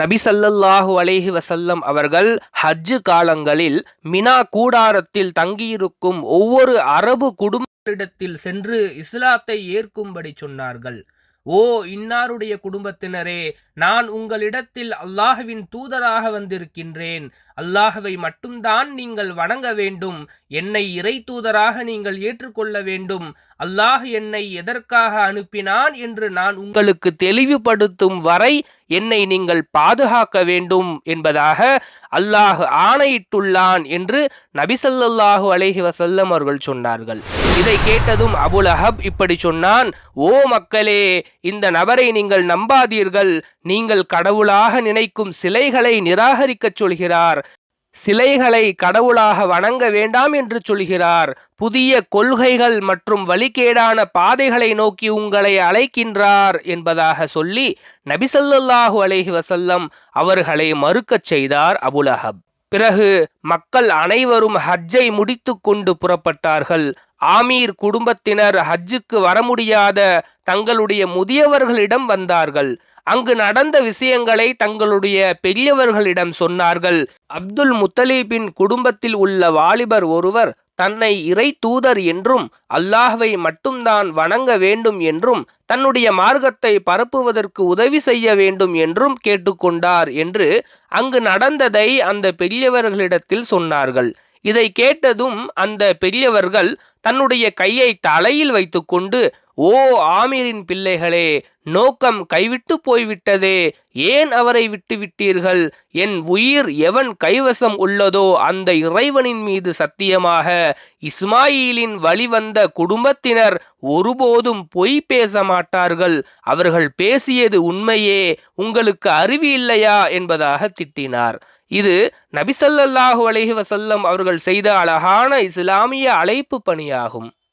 நபி ஸல்லல்லாஹு அலைஹி வசல்லம் அவர்கள் ஹஜ்ஜு காலங்களில் மினா கூடாரத்தில் தங்கியிருக்கும் ஒவ்வொரு அரபு குடும்பத்திடத்தில் சென்று இஸ்லாத்தை ஏற்கும்படி சொன்னார்கள். ஓ இன்னாருடைய குடும்பத்தினரே நான் உங்களிடத்தில் அல்லாஹ்வின் தூதராக வந்திருக்கின்றேன். அல்லாஹுவை மட்டும்தான் நீங்கள் வணங்க வேண்டும். என்னை இறை தூதராக நீங்கள் ஏற்றுக்கொள்ள வேண்டும். அல்லாஹ் என்னை எதற்காக அனுப்பினான் என்று நான் உங்களுக்கு தெளிவுபடுத்தும் வரை என்னை நீங்கள் பாதுகாக்க வேண்டும் என்பதாக அல்லாஹ் ஆணையிட்டுள்ளான் என்று நபிசல்லாஹு அலைஹி வசல்லம் அவர்கள் சொன்னார்கள். இதை கேட்டதும் அபுல் அஹப் இப்படி சொன்னான் ஓ மக்களே இந்த நபரை நீங்கள் நம்பாதீர்கள். நீங்கள் கடவுளாக நினைக்கும் சிலைகளை நிராகரிக்கச் சொல்கிறார். சிலைகளை கடவுளாக வணங்க வேண்டாம் என்று சொல்கிறார். புதிய கொள்கைகள் மற்றும் வழிகேடான பாதைகளை நோக்கி உங்களை அழைக்கின்றார் என்பதாக சொல்லி நபிசல்லாஹு அலைஹி வசல்லம் அவர்களை மறுக்கச் செய்தார் அபுலஹப். பிறகு மக்கள் அனைவரும் ஹஜ்ஜை முடித்து கொண்டு புறப்பட்டார்கள். ஆமீர் குடும்பத்தினர் ஹஜ்ஜுக்கு வர முடியாத தங்களுடைய முதியவர்களிடம் வந்தார்கள். அங்கு நடந்த விஷயங்களை தங்களுடைய பெரியவர்களிடம் சொன்னார்கள். அப்துல் முத்தலீபின் குடும்பத்தில் உள்ள வாலிபர் ஒருவர் தன்னை இறை தூதர் என்றும் அல்லாஹ்வை மட்டும்தான் வணங்க வேண்டும் என்றும் தன்னுடைய மார்க்கத்தை பரப்புவதற்கு உதவி செய்ய வேண்டும் என்றும் கேட்டுக்கொண்டார் என்று அங்கு நடந்ததை அந்த பெரியவர்களிடத்தில் சொன்னார்கள். இதை கேட்டதும் அந்த பெரியவர்கள் தன்னுடைய கையை தலையில் வைத்துக்கொண்டு ஓ ஆமீரின் பிள்ளைகளே நோக்கம் கைவிட்டு போய்விட்டதே ஏன் அவரை விட்டுவிட்டீர்கள் என் உயிர் எவன் கைவசம் உள்ளதோ அந்த இறைவனின் மீது சத்தியமாக இஸ்மாயிலின் வழிவந்த குடும்பத்தினர் ஒருபோதும் பொய் பேச மாட்டார்கள். அவர்கள் பேசியது உண்மையே உங்களுக்கு அறிவு இல்லையா? என்பதாக திட்டினார். இது நபிசல்லாஹு அலஹி வசல்லம் அவர்கள் செய்த அழகான இஸ்லாமிய அழைப்பு பணியாகும்.